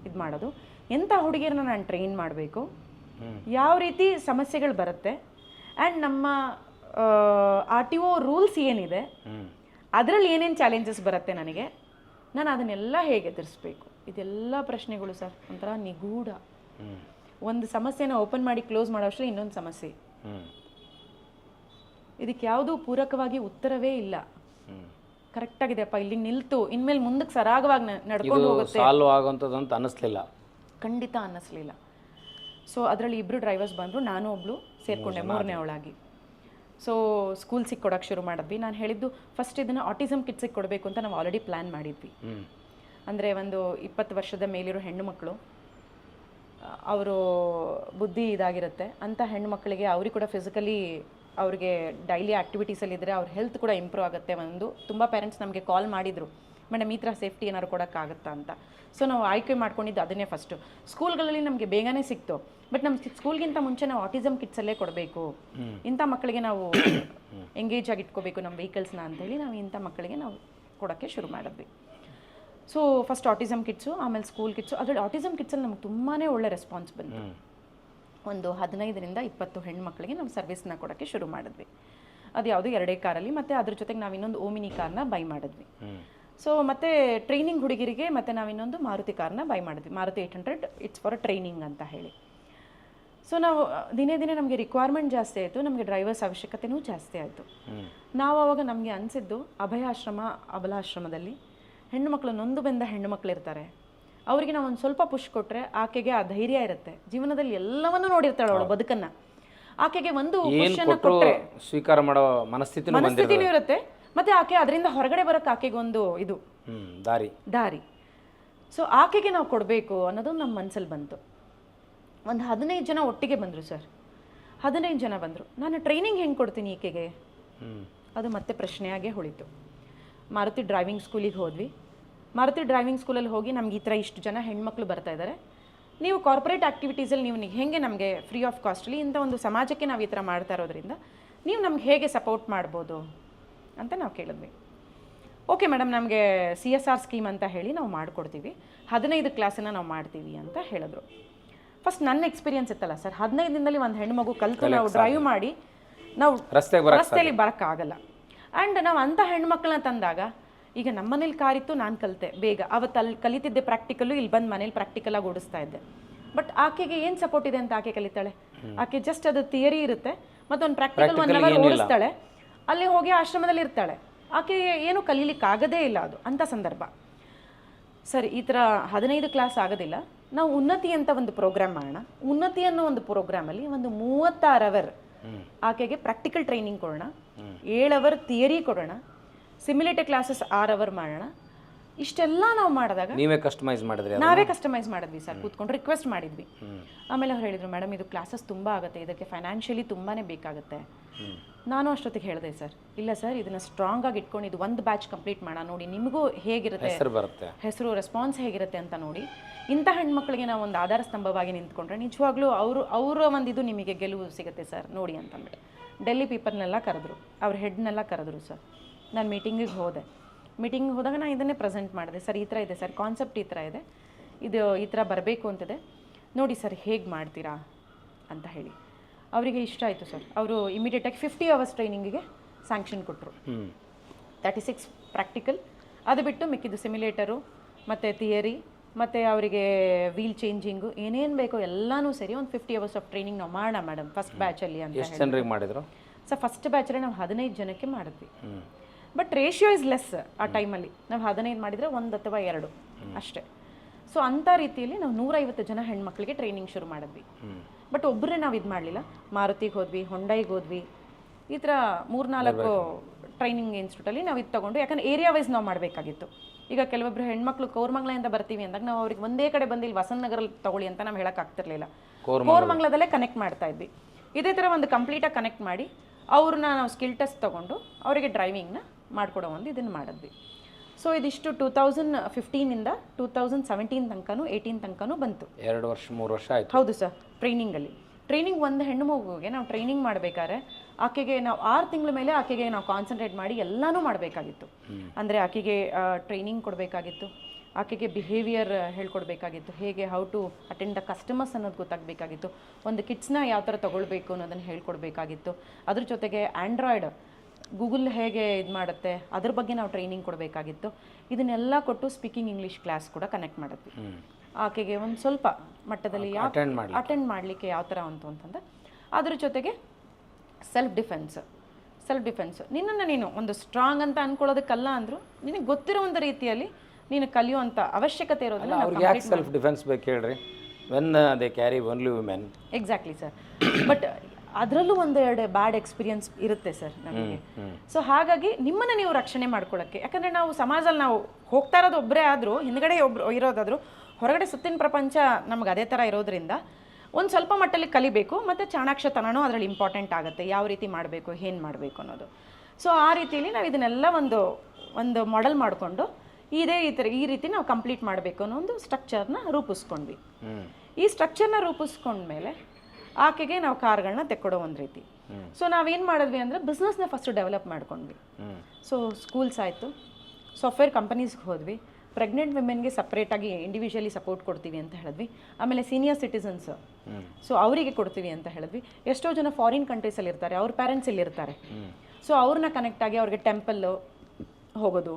ಇದು ಮಾಡೋದು? ಎಂಥ ಹುಡುಗಿಯರನ್ನ ನಾನು ಟ್ರೈನ್ ಮಾಡಬೇಕು? ಯಾವ ರೀತಿ ಸಮಸ್ಯೆಗಳು ಬರುತ್ತೆ? ಆ್ಯಂಡ್ ನಮ್ಮ ಆರ್ ಟಿ ಒ ರೂಲ್ಸ್ ಏನಿದೆ? ಅದರಲ್ಲಿ ಏನೇನು ಚಾಲೆಂಜಸ್ ಬರುತ್ತೆ ನನಗೆ? ನಾನು ಅದನ್ನೆಲ್ಲ ಹೇಗೆ ಎದುರಿಸ್ಬೇಕು? ಇದೆಲ್ಲ ಪ್ರಶ್ನೆಗಳು ಸರ್. ಒಂಥರ ನಿಗೂಢ. ಒಂದು ಸಮಸ್ಯೆನ ಓಪನ್ ಮಾಡಿ ಕ್ಲೋಸ್ ಮಾಡೋ ಇನ್ನೊಂದು ಸಮಸ್ಯೆ. ಇದಕ್ಕೆ ಯಾವುದೂ ಪೂರಕವಾಗಿ ಉತ್ತರವೇ ಇಲ್ಲ. ಕರೆಕ್ಟ್ ಆಗಿದೆ ಅಪ್ಪ ಇಲ್ಲಿ ನಿಲ್ತು. ಇನ್ಮೇಲೆ ಮುಂದಕ್ಕೆ ಸರಾಗವಾಗಿ ನಡ್ಕೊಂಡು ಹೋಗುತ್ತೆ. ಸಾಲ್ವ್ ಅಂತ ಅನ್ನಿಸ್ಲಿಲ್ಲ. ಖಂಡಿತ ಅನ್ನಿಸ್ಲಿಲ್ಲ. ಸೊ ಅದರಲ್ಲಿ ಇಬ್ಬರು ಡ್ರೈವರ್ಸ್ ಬಂದರು ನಾನು ಒಬ್ಳು ಸೇರಿಕೊಂಡೆ ಮೂರನೇ ಅವಳಾಗಿ. ಸೊ ಸ್ಕೂಲ್ ಸಿಕ್ಕೊಡಕ್ಕೆ ಶುರು ಮಾಡಿದ್ವಿ. ನಾನು ಹೇಳಿದ್ದು ಫಸ್ಟ್ ಇದನ್ನು ಆಟಿಸಮ್ ಕಿಟ್ಸಿಗೆ ಕೊಡಬೇಕು ಅಂತ ನಾವು ಆಲ್ರೆಡಿ ಪ್ಲ್ಯಾನ್ ಮಾಡಿದ್ವಿ. ಅಂದರೆ ಒಂದು ಇಪ್ಪತ್ತು ವರ್ಷದ ಮೇಲಿರೋ ಹೆಣ್ಣು ಮಕ್ಕಳು ಅವರು ಬುದ್ಧಿ ಇದಾಗಿರುತ್ತೆ. ಅಂಥ ಹೆಣ್ಣು ಮಕ್ಕಳಿಗೆ ಅವ್ರಿಗೆ ಕೂಡ ಫಿಸಿಕಲಿ ಅವ್ರಿಗೆ ಡೈಲಿ ಆ್ಯಕ್ಟಿವಿಟೀಸಲ್ಲಿದ್ದರೆ ಅವ್ರ ಹೆಲ್ತ್ ಕೂಡ ಇಂಪ್ರೂವ್ ಆಗುತ್ತೆ ಒಂದು. ತುಂಬ ಪೇರೆಂಟ್ಸ್ ನಮಗೆ ಕಾಲ್ ಮಾಡಿದರು ಮೇಡಮ್ ಈ ಥರ ಸೇಫ್ಟಿ ಏನಾದ್ರು ಕೊಡೋಕ್ಕಾಗತ್ತಾ ಅಂತ. ಸೊ ನಾವು ಆಯ್ಕೆ ಮಾಡ್ಕೊಂಡಿದ್ದು ಅದನ್ನೇ ಫಸ್ಟು ಸ್ಕೂಲ್ಗಳಲ್ಲಿ ನಮಗೆ ಬೇಗನೆ ಸಿಕ್ತು. ಬಟ್ ನಮ್ಮ ಸ್ಕೂಲ್ಗಿಂತ ಮುಂಚೆ ನಾವು ಆಟಿಸಮ್ ಕಿಟ್ಸಲ್ಲೇ ಕೊಡಬೇಕು. ಇಂಥ ಮಕ್ಕಳಿಗೆ ನಾವು ಎಂಗೇಜ್ ಆಗಿ ಇಟ್ಕೋಬೇಕು ನಮ್ಮ ವೆಹಿಕಲ್ಸ್ನ ಅಂತೇಳಿ ನಾವು ಇಂಥ ಮಕ್ಕಳಿಗೆ ನಾವು ಕೊಡೋಕ್ಕೆ ಶುರು ಮಾಡಿದ್ವಿ. ಸೊ ಫಸ್ಟ್ ಆಟಿಸಮ್ ಕಿಟ್ಸು ಆಮೇಲೆ ಸ್ಕೂಲ್ ಕಿಟ್ಸು ಅದರಲ್ಲಿ ಆಟಿಸಮ್ ಕಿಟ್ಸಲ್ಲಿ ನಮ್ಗೆ ತುಂಬಾ ಒಳ್ಳೆ ರೆಸ್ಪಾನ್ಸ್ ಬಂತು. ಒಂದು ಹದಿನೈದರಿಂದ ಇಪ್ಪತ್ತು ಹೆಣ್ಮಕ್ಳಿಗೆ ನಾವು ಸರ್ವಿಸ್ನ ಕೊಡೋಕ್ಕೆ ಶುರು ಮಾಡಿದ್ವಿ. ಅದು ಯಾವುದು ಎರಡೇ ಕಾರಲ್ಲಿ ಮತ್ತು ಅದ್ರ ಜೊತೆಗೆ ನಾವು ಇನ್ನೊಂದು ಓಮಿನಿ ಕಾರ್ನ ಬೈ ಮಾಡಿದ್ವಿ. ಸೊ ಮತ್ತೆ ಟ್ರೈನಿಂಗ್ ಹುಡುಗಿರಿಗೆ ಮತ್ತೆ ನಾವು ಇನ್ನೊಂದು ಮಾರುತಿ ಕಾರ್ನ ಬೈ ಮಾಡಿದ್ವಿ. Maruti eight hundred it's for training ಅಂತ ಹೇಳಿ. ಸೊ ನಾವು ದಿನೇ ದಿನೇ ನಮಗೆ ರಿಕ್ವೈರ್ಮೆಂಟ್ ಜಾಸ್ತಿ ಆಯಿತು ನಮಗೆ ಡ್ರೈವರ್ಸ್ ಅವಶ್ಯಕತೆನೂ ಜಾಸ್ತಿ ಆಯಿತು. ನಾವು ಅವಾಗ ನಮಗೆ ಅನಿಸಿದ್ದು ಅಭಯಾಶ್ರಮ ಅಬಲಾಶ್ರಮದಲ್ಲಿ ಹೆಣ್ಣು ಮಕ್ಕಳು ನೊಂದು ಬೆಂದ ಹೆಣ್ಣು ಮಕ್ಕಳು ಇರ್ತಾರೆ ಅವರಿಗೆ ನಾವು ಒಂದು ಸ್ವಲ್ಪ ಪುಷ್ ಕೊಟ್ಟರೆ ಆಕೆಗೆ ಆ ಧೈರ್ಯ ಇರುತ್ತೆ. ಜೀವನದಲ್ಲಿ ಎಲ್ಲವನ್ನೂ ನೋಡಿರ್ತಾಳೆ ಅವಳು ಬದುಕನ್ನ. ಆಕೆಗೆ ಒಂದು ಕೊಟ್ಟರೆ ಸ್ವೀಕಾರ ಮಾಡೋ ಮನಸ್ಥಿತಿ ಮನಸ್ಥಿತಿನೂ ಇರುತ್ತೆ. ಮತ್ತೆ ಆಕೆ ಅದರಿಂದ ಹೊರಗಡೆ ಬರಕ್ಕೆ ಆಕೆಗೆ ಒಂದು ಇದು. ದಾರಿ. ದಾರಿ. ಸೊ ಆಕೆಗೆ ನಾವು ಕೊಡಬೇಕು ಅನ್ನೋದು ನಮ್ಮ ಮನಸ್ಸಲ್ಲಿ ಬಂತು. ಒಂದು ಹದಿನೈದು ಜನ ಒಟ್ಟಿಗೆ ಬಂದರು ಸರ್. ಹದಿನೈದು ಜನ ಬಂದರು. ನಾನು ಟ್ರೈನಿಂಗ್ ಹೆಂಗೆ ಕೊಡ್ತೀನಿ ಈಕೆಗೆ? ಅದು ಮತ್ತೆ ಪ್ರಶ್ನೆಯಾಗೆ ಹೊಳಿತು. ಮಾರುತಿ ಡ್ರೈವಿಂಗ್ ಸ್ಕೂಲಿಗೆ ಹೋದ್ವಿ. ಮಾರುತಿ ಡ್ರೈವಿಂಗ್ ಸ್ಕೂಲಲ್ಲಿ ಹೋಗಿ ನಮ್ಗೆ ಈ ಥರ ಇಷ್ಟು ಜನ ಹೆಣ್ಮಕ್ಳು ಬರ್ತಾ ಇದ್ದಾರೆ. ನೀವು ಕಾರ್ಪೊರೇಟ್ ಆ್ಯಕ್ಟಿವಿಟೀಸಲ್ಲಿ ನೀವು ಹೇಗೆ ನಮಗೆ ಫ್ರೀ ಆಫ್ ಕಾಸ್ಟ್ಲಿ ಇಂಥ ಒಂದು ಸಮಾಜಕ್ಕೆ ನಾವು ಈ ಥರ ಮಾಡ್ತಾ ಇರೋದ್ರಿಂದ ನೀವು ನಮ್ಗೆ ಹೇಗೆ ಸಪೋರ್ಟ್ ಮಾಡ್ಬೋದು ಅಂತ ನಾವು ಕೇಳಿದ್ವಿ. ಓಕೆ ಮೇಡಮ್ ನಮಗೆ ಸಿ ಎಸ್ ಆರ್ ಸ್ಕೀಮ್ ಅಂತ ಹೇಳಿ ನಾವು ಮಾಡಿಕೊಡ್ತೀವಿ. ಹದಿನೈದು ಕ್ಲಾಸನ್ನು ನಾವು ಮಾಡ್ತೀವಿ ಅಂತ ಹೇಳಿದ್ರು. ಫಸ್ಟ್ ನನ್ನ ಎಕ್ಸ್ಪೀರಿಯನ್ಸ್ ಇತ್ತಲ್ಲ ಸರ್ ಹದಿನೈದು ದಿನದಲ್ಲಿ ಒಂದು ಹೆಣ್ಮಗು ಕಲಿತು ನಾವು ಡ್ರೈವ್ ಮಾಡಿ ನಾವು ರಸ್ತೆಯಲ್ಲಿ ಬರೋಕ್ಕಾಗಲ್ಲ ಆ್ಯಂಡ್ ನಾವು ಅಂಥ ಹೆಣ್ಮಕ್ಳನ್ನ ತಂದಾಗ ಈಗ ನಮ್ಮ ಮನೇಲಿ ಕಾರಿತ್ತು ನಾನು ಕಲಿತೆ ಬೇಗ. ಅವತ್ತು ಅಲ್ಲಿ ಕಲಿತಿದ್ದೆ ಪ್ರಾಕ್ಟಿಕಲ್ಲು ಇಲ್ಲಿ ಬಂದು ಮನೇಲಿ ಪ್ರಾಕ್ಟಿಕಲಾಗಿ ಓಡಿಸ್ತಾ ಇದ್ದೆ. ಬಟ್ ಆಕೆಗೆ ಏನು ಸಪೋರ್ಟ್ ಇದೆ ಅಂತ ಆಕೆ ಕಲಿತಾಳೆ? ಆಕೆ ಜಸ್ಟ್ ಅದು ಥಿಯರಿ ಇರುತ್ತೆ ಮತ್ತೊಂದು ಪ್ರಾಕ್ಟಿಕಲ್ ಒನ್ ಅವರ್ ಓಡಿಸ್ತಾಳೆ. ಅಲ್ಲಿ ಹೋಗಿ ಆಶ್ರಮದಲ್ಲಿ ಇರ್ತಾಳೆ. ಆಕೆ ಏನು ಕಲೀಲಿಕ್ಕಾಗದೇ ಇಲ್ಲ ಅದು ಅಂಥ ಸಂದರ್ಭ. ಸರಿ ಈ ಥರ ಹದಿನೈದು ಕ್ಲಾಸ್ ಆಗೋದಿಲ್ಲ. ನಾವು ಉನ್ನತಿ ಅಂತ ಒಂದು ಪ್ರೋಗ್ರಾಮ್ ಮಾಡೋಣ. ಉನ್ನತಿ ಅನ್ನೋ ಒಂದು ಪ್ರೋಗ್ರಾಮಲ್ಲಿ ಒಂದು ಮೂವತ್ತಾರು ಅವರ್ ಆಕೆಗೆ ಪ್ರಾಕ್ಟಿಕಲ್ ಟ್ರೈನಿಂಗ್ ಕೊಡೋಣ. ಏಳು ಅವರ್ ಥಿಯರಿ ಕೊಡೋಣ. ಸಿಮ್ಯುಲೇಟರ್ ಕ್ಲಾಸಸ್ ಆರ್ ಅವರ್ ಮಾಡೋಣ. ಇಷ್ಟೆಲ್ಲ ನಾವು ಮಾಡಿದಾಗ ನೀವೇ ಕಸ್ಟಮೈಸ್ ಮಾಡಿದ್ರಿ ನಾವೇ ಕಸ್ಟಮೈಸ್ ಮಾಡಿದ್ವಿ ಸರ್ ಕೂತ್ಕೊಂಡು ರಿಕ್ವೆಸ್ಟ್ ಮಾಡಿದ್ವಿ. ಆಮೇಲೆ ಅವ್ರು ಹೇಳಿದ್ರು ಮೇಡಮ್ ಇದು ಕ್ಲಾಸಸ್ ತುಂಬ ಆಗುತ್ತೆ ಇದಕ್ಕೆ ಫೈನಾನ್ಷಿಯಲಿ ತುಂಬಾ ಬೇಕಾಗುತ್ತೆ. ನಾನು ಅಷ್ಟೊತ್ತಿಗೆ ಹೇಳಿದೆ ಸರ್ ಇಲ್ಲ ಸರ್ ಇದನ್ನ ಸ್ಟ್ರಾಂಗ್ ಆಗಿ ಇಟ್ಕೊಂಡು ಇದು ಒಂದು ಬ್ಯಾಚ್ ಕಂಪ್ಲೀಟ್ ಮಾಡೋಣ ನೋಡಿ ನಿಮಗೂ ಹೇಗಿರುತ್ತೆ? ಹೆಸರು ಬರುತ್ತೆ. ಹೆಸರು ರೆಸ್ಪಾನ್ಸ್ ಹೇಗಿರುತ್ತೆ ಅಂತ ನೋಡಿ ಇಂಥ ಹೆಣ್ಮಕ್ಳಿಗೆ ನಾವು ಒಂದು ಆಧಾರ ಸ್ತಂಭವಾಗಿ ನಿಂತ್ಕೊಂಡ್ರೆ ನಿಜವಾಗ್ಲೂ ಅವರು ಅವರ ಒಂದು ಇದು ನಿಮಗೆ ಗೆಲುವು ಸಿಗುತ್ತೆ ಸರ್ ನೋಡಿ ಅಂತಂದ್ಬಿಟ್ಟು. ಡೆಲ್ಲಿ ಪೀಪಲ್ನೆಲ್ಲ ಕರೆದ್ರು ಅವ್ರ ಹೆಡ್ನೆಲ್ಲ ಕರೆದ್ರು ಸರ್. ನಾನು ಮೀಟಿಂಗಿಗೆ ಹೋದೆ. ಮೀಟಿಂಗ್ ಹೋದಾಗ ನಾನು ಇದನ್ನೇ ಪ್ರೆಸೆಂಟ್ ಮಾಡಿದೆ. ಸರ್ ಈ ಥರ ಇದೆ ಸರ್ ಕಾನ್ಸೆಪ್ಟ್ ಈ ಥರ ಇದೆ. ಇದು ಈ ಥರ ಬರಬೇಕು ಅಂತಿದೆ. ನೋಡಿ ಸರ್ ಹೇಗೆ ಮಾಡ್ತೀರಾ? ಅಂತ ಹೇಳಿ. ಅವರಿಗೆ ಇಷ್ಟ ಆಯಿತು ಸರ್. ಅವರು ಇಮಿಡಿಯೇಟಾಗಿ ಫಿಫ್ಟಿ ಅವರ್ಸ್ ಟ್ರೈನಿಂಗಿಗೆ ಸ್ಯಾಂಕ್ಷನ್ ಕೊಟ್ಟರು ತರ್ಟಿ ಸಿಕ್ಸ್ ಪ್ರಾಕ್ಟಿಕಲ್ ಅದು ಬಿಟ್ಟು ಮಿಕ್ಕಿದ್ದು ಸಿಮ್ಯುಲೇಟರು ಮತ್ತು ಥಿಯರಿ ಮತ್ತು ಅವರಿಗೆ ವೀಲ್ ಚೇಂಜಿಂಗು ಏನೇನು ಬೇಕೋ ಎಲ್ಲನೂ ಸರಿ ಒಂದು ಫಿಫ್ಟಿ ಅವರ್ಸ್ ಆಫ್ ಟ್ರೈನಿಂಗ್ ನಾವು ಮಾಡೋಣ ಮೇಡಮ್ ಫಸ್ಟ್ ಬ್ಯಾಚಲ್ಲಿ ಅಂತ ಮಾಡಿದ್ರು? ಸರ್ ಫಸ್ಟ್ ಬ್ಯಾಚಲ್ಲಿ ನಾವು ಹದಿನೈದು ಜನಕ್ಕೆ ಮಾಡಿದ್ವಿ. ಬಟ್ ರೇಷಿಯೋ ಇಸ್ ಲೆಸ್ ಆ ಟೈಮಲ್ಲಿ ನಾವು ಹದಿನೈದು ಮಾಡಿದರೆ ಒಂದು ಅಥವಾ ಎರಡು ಅಷ್ಟೇ. ಸೊ ಅಂಥ ರೀತಿಯಲ್ಲಿ ನಾವು ನೂರೈವತ್ತು ಜನ ಹೆಣ್ಮಕ್ಳಿಗೆ ಟ್ರೈನಿಂಗ್ ಶುರು ಮಾಡಿದ್ವಿ. ಬಟ್ ಒಬ್ಬರೇ ನಾವು ಇದು ಮಾಡಲಿಲ್ಲ. ಮಾರುತಿಗೆ ಹೋದ್ವಿ ಹೊಂಡೈಗೆ ಹೋದ್ವಿ. ಈ ಥರ ಮೂರ್ನಾಲ್ಕು ಟ್ರೈನಿಂಗ್ ಇನ್ಸ್ಟಿಟ್ಯೂಟಲ್ಲಿ ನಾವು ಇದು ತೊಗೊಂಡು ಯಾಕಂದ್ರೆ ಏರಿಯಾ ವೈಸ್ ನಾವು ಮಾಡಬೇಕಾಗಿತ್ತು. ಈಗ ಕೆಲವೊಬ್ಬರು ಹೆಣ್ಮಕ್ಳು ಕೋರ್ಮಂಗ್ಲಿಂದ ಬರ್ತೀವಿ ಅಂದಾಗ ನಾವು ಅವ್ರಿಗೆ ಒಂದೇ ಕಡೆ ಬಂದಿಲ್ಲಿ ಇಲ್ಲಿ ವಸಂತ ನಗರಲ್ಲಿ ತಗೊಳ್ಳಿ ಅಂತ ನಾವು ಹೇಳೋಕ್ಕಾಗ್ತಿರ್ಲಿಲ್ಲ ಕೋರ್ಮಂಗ್ಲ. ಕೋರ್ಮಂಗ್ಲದಲ್ಲೇ ಕನೆಕ್ಟ್ ಮಾಡ್ತಾ ಇದ್ವಿ. ಇದೇ ಥರ ಒಂದು ಕಂಪ್ಲೀಟಾಗಿ ಕನೆಕ್ಟ್ ಮಾಡಿ ಅವ್ರನ್ನ ನಾವು ಸ್ಕಿಲ್ ಟೆಸ್ಟ್ ತೊಗೊಂಡು ಅವರಿಗೆ ಡ್ರೈವಿಂಗ್ನ ಮಾಡಿಕೊಡೋ ಒಂದು ಇದನ್ನು ಮಾಡಿದ್ವಿ. ಸೊ ಇದಿಷ್ಟು ಟೂ ತೌಸಂಡ್ ಫಿಫ್ಟೀನಿಂದ ಟೂ ತೌಸಂಡ್ ಸೆವೆಂಟೀನ್ ತನಕನೂ ಏಯ್ಟೀನ್ ತನಕನೂ ಬಂತು. ಎರಡು ವರ್ಷ ಮೂರು ವರ್ಷ ಆಯಿತು. ಹೌದು ಸರ್ ಟ್ರೈನಿಂಗಲ್ಲಿ ಟ್ರೈನಿಂಗ್ ಒಂದು ಹೆಣ್ಣು ಮಗುಗೆ ನಾವು ಟ್ರೈನಿಂಗ್ ಮಾಡಬೇಕಾದ್ರೆ ಆಕೆಗೆ ನಾವು ಆರು ತಿಂಗಳ ಮೇಲೆ ಆಕೆಗೆ ನಾವು ಕಾನ್ಸಂಟ್ರೇಟ್ ಮಾಡಿ ಎಲ್ಲನೂ ಮಾಡಬೇಕಾಗಿತ್ತು. ಅಂದರೆ ಆಕೆಗೆ ಟ್ರೈನಿಂಗ್ ಕೊಡಬೇಕಾಗಿತ್ತು. ಆಕೆಗೆ ಬಿಹೇವಿಯರ್ ಹೇಳ್ಕೊಡ್ಬೇಕಾಗಿತ್ತು. ಹೇಗೆ how to attend the customers ಅನ್ನೋದು ಗೊತ್ತಾಗಬೇಕಾಗಿತ್ತು. ಒಂದು ಕಿಟ್ಸ್ನ ಯಾವ ಥರ ತೊಗೊಳ್ಬೇಕು ಅನ್ನೋದನ್ನು ಹೇಳ್ಕೊಡ್ಬೇಕಾಗಿತ್ತು. ಅದ್ರ ಜೊತೆಗೆ ಆ್ಯಂಡ್ರಾಯ್ಡ್ ಗೂಗಲ್ ಹೇಗೆ ಇದು ಮಾಡುತ್ತೆ ಅದ್ರ ಬಗ್ಗೆ ನಾವು ಟ್ರೈನಿಂಗ್ ಕೊಡಬೇಕಾಗಿತ್ತು. ಇದನ್ನೆಲ್ಲ ಕೊಟ್ಟು ಸ್ಪೀಕಿಂಗ್ ಇಂಗ್ಲೀಷ್ ಕ್ಲಾಸ್ ಕೂಡ ಕನೆಕ್ಟ್ ಮಾಡಿದ್ವಿ. ಆಕೆಗೆ ಒಂದು ಸ್ವಲ್ಪ ಮಟ್ಟದಲ್ಲಿ ಯಾವ ಅಟೆಂಡ್ ಮಾಡಿ ಅಟೆಂಡ್ ಮಾಡಲಿಕ್ಕೆ ಯಾವ ಥರ ಅಂತು ಅಂತಂದ್ರೆ ಅದ್ರ ಜೊತೆಗೆ ಸೆಲ್ಫ್ ಡಿಫೆನ್ಸ್ ಸೆಲ್ಫ್ ಡಿಫೆನ್ಸ್ ನಿನ್ನನ್ನು ನೀನು ಒಂದು ಸ್ಟ್ರಾಂಗ್ ಅಂತ ಅನ್ಕೊಳ್ಳೋದಕ್ಕಲ್ಲ ಅಂದರೂ ನಿನಗೆ ಗೊತ್ತಿರೋ ಒಂದು ರೀತಿಯಲ್ಲಿ ನೀನು ಕಲಿಯುವಂಥ ಅವಶ್ಯಕತೆ ಇರೋದಿಲ್ಲ ಸೆಲ್ಫ್ ಡಿಫೆನ್ಸ್ ಬೇಕು ಹೇಳ್ರಿ? When they carry only women exactly sir but ಅದರಲ್ಲೂ ಒಂದೆರಡು ಬ್ಯಾಡ್ ಎಕ್ಸ್ಪೀರಿಯನ್ಸ್ ಇರುತ್ತೆ ಸರ್ ನಮಗೆ. ಸೊ ಹಾಗಾಗಿ ನಿಮ್ಮನ್ನು ನೀವು ರಕ್ಷಣೆ ಮಾಡ್ಕೊಳ್ಳೋಕ್ಕೆ ಯಾಕಂದರೆ ನಾವು ಸಮಾಜದಲ್ಲಿ ನಾವು ಹೋಗ್ತಾ ಇರೋದು ಒಬ್ಬರೇ ಆದರೂ ಹಿಂದ್ಗಡೆ ಒಬ್ರು ಇರೋದಾದರೂ ಹೊರಗಡೆ ಸುತ್ತಿನ ಪ್ರಪಂಚ ನಮ್ಗೆ ಅದೇ ಥರ ಇರೋದ್ರಿಂದ ಒಂದು ಸ್ವಲ್ಪ ಮಟ್ಟಲ್ಲಿ ಕಲಿಬೇಕು ಮತ್ತು ಚಾಣಾಕ್ಷತನನೂ ಅದರಲ್ಲಿ ಇಂಪಾರ್ಟೆಂಟ್ ಆಗುತ್ತೆ. ಯಾವ ರೀತಿ ಮಾಡಬೇಕು ಏನು ಮಾಡಬೇಕು ಅನ್ನೋದು. ಸೊ ಆ ರೀತಿಯಲ್ಲಿ ನಾವು ಇದನ್ನೆಲ್ಲ ಒಂದು ಒಂದು ಮಾಡೆಲ್ ಮಾಡಿಕೊಂಡು ಇದೇ ಈ ಥರ ಈ ರೀತಿ ನಾವು ಕಂಪ್ಲೀಟ್ ಮಾಡಬೇಕು ಅನ್ನೋ ಒಂದು ಸ್ಟ್ರಕ್ಚರ್ನ ರೂಪಿಸ್ಕೊಂಡ್ವಿ. ಈ ಸ್ಟ್ರಕ್ಚರ್ನ ರೂಪಿಸ್ಕೊಂಡ್ಮೇಲೆ ಆಕೆಗೆ ನಾವು ಕಾರ್ಗಳನ್ನ ತೆಕ್ಕೊಡೋ ಒಂದು ರೀತಿ. ಸೊ ನಾವೇನು ಮಾಡಿದ್ವಿ ಅಂದರೆ ಬಿಸ್ನೆಸ್ನ ಫಸ್ಟ್ ಡೆವಲಪ್ ಮಾಡ್ಕೊಂಡ್ವಿ. ಸೊ ಸ್ಕೂಲ್ಸ್ ಆಯಿತು. ಸಾಫ್ಟ್ವೇರ್ ಕಂಪನೀಸ್ಗೆ ಹೋದ್ವಿ. ಪ್ರೆಗ್ನೆಂಟ್ ವಿಮೆನ್ಗೆ ಸಪ್ರೇಟಾಗಿ ಇಂಡಿವಿಜುವಲಿ ಸಪೋರ್ಟ್ ಕೊಡ್ತೀವಿ ಅಂತ ಹೇಳಿದ್ವಿ. ಆಮೇಲೆ ಸೀನಿಯರ್ ಸಿಟಿಸನ್ಸ್ ಸೊ ಅವರಿಗೆ ಕೊಡ್ತೀವಿ ಅಂತ ಹೇಳಿದ್ವಿ. ಎಷ್ಟೋ ಜನ ಫಾರಿನ್ ಕಂಟ್ರೀಸಲ್ಲಿ ಇರ್ತಾರೆ. ಅವ್ರ ಪೇರೆಂಟ್ಸ್ ಇಲ್ಲಿ ಇರ್ತಾರೆ. ಸೊ ಅವ್ರನ್ನ ಕನೆಕ್ಟ್ ಆಗಿ ಅವ್ರಿಗೆ ಟೆಂಪಲ್ಲು ಹೋಗೋದು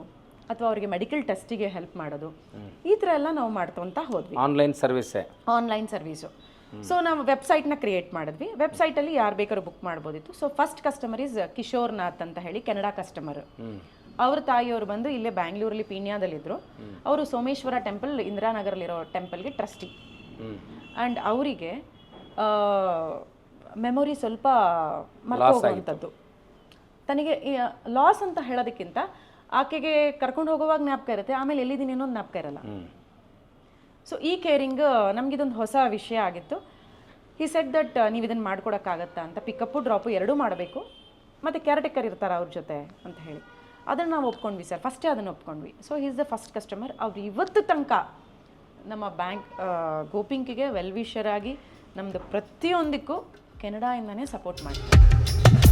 ಅಥವಾ ಅವರಿಗೆ ಮೆಡಿಕಲ್ ಟೆಸ್ಟಿಗೆ ಹೆಲ್ಪ್ ಮಾಡೋದು. ಈ ಥರ ಎಲ್ಲ ನಾವು ಮಾಡ್ಕೊತಾ ಹೋದ್ವಿ. Online service online service so ನಾವು ವೆಬ್ಸೈಟ್ನ ಕ್ರಿಯೇಟ್ ಮಾಡಿದ್ವಿ. ವೆಬ್ಸೈಟಲ್ಲಿ ಯಾರು ಬೇಕಾದ್ರೂ ಬುಕ್ ಮಾಡ್ಬೋದಿತ್ತು. So first customer is Kishore Nath ಅಂತ ಹೇಳಿ ಕೆನಡಾ ಕಸ್ಟಮರ್ ಅವ್ರ ತಾಯಿಯವರು ಬಂದು ಇಲ್ಲೇ ಬ್ಯಾಂಗ್ಳೂರಲ್ಲಿ ಪೀಣ್ಯಾದಲ್ಲಿದ್ದರು ಅವರು ಸೋಮೇಶ್ವರ ಟೆಂಪಲ್ ಇಂದಿರಾನಗರಲ್ಲಿರೋ ಟೆಂಪಲ್ಗೆ ಟ್ರಸ್ಟಿ ಅಂಡ್ ಆ್ಯಂಡ್ ಅವರಿಗೆ ಮೆಮೊರಿ ಸ್ವಲ್ಪ ಮರ್ತೋಗುವಂಥದ್ದು ತನಗೆ ಲಾಸ್ ಅಂತ ಹೇಳೋದಕ್ಕಿಂತ ಆಕೆಗೆ ಕರ್ಕೊಂಡು ಹೋಗುವಾಗ ಜ್ಞಾಪಕ ಇರುತ್ತೆ. ಆಮೇಲೆ ಎಲ್ಲಿದ್ದೀನಿ ಅನ್ನೋದು ಜ್ಞಾಪಕ ಇರಲ್ಲ. ಸೊ ಈ ಕೇರಿಂಗ್ ನಮಗಿದೊಂದು ಹೊಸ ವಿಷಯ ಆಗಿತ್ತು. ಈ ಸೆಟ್ ದಟ್ ನೀವು ಇದನ್ನು ಮಾಡ್ಕೊಡೋಕ್ಕಾಗತ್ತಾ ಅಂತ ಪಿಕಪ್ಪು ಡ್ರಾಪು ಎರಡೂ ಮಾಡಬೇಕು. ಮತ್ತು ಕ್ಯಾರೆಟೆಕರ್ ಇರ್ತಾರೆ ಅವ್ರ ಜೊತೆ ಅಂತ ಹೇಳಿ. ಅದನ್ನು ನಾವು ಒಪ್ಕೊಂಡ್ವಿ ಸರ್ ಫಸ್ಟೇ ಅದನ್ನು ಒಪ್ಕೊಂಡ್ವಿ. So is the first customer ಅವ್ರು ಇವತ್ತು ತನಕ ನಮ್ಮ ಬ್ಯಾಂಕ್ ಗೋಪಿಂಕಿಗೆ ವೆಲ್ ವಿಷರ್ ಆಗಿ ನಮ್ಮದು ಪ್ರತಿಯೊಂದಕ್ಕೂ ಕೆನಡಾಯಿಂದನೇ ಸಪೋರ್ಟ್ ಮಾಡ್ತಾರೆ.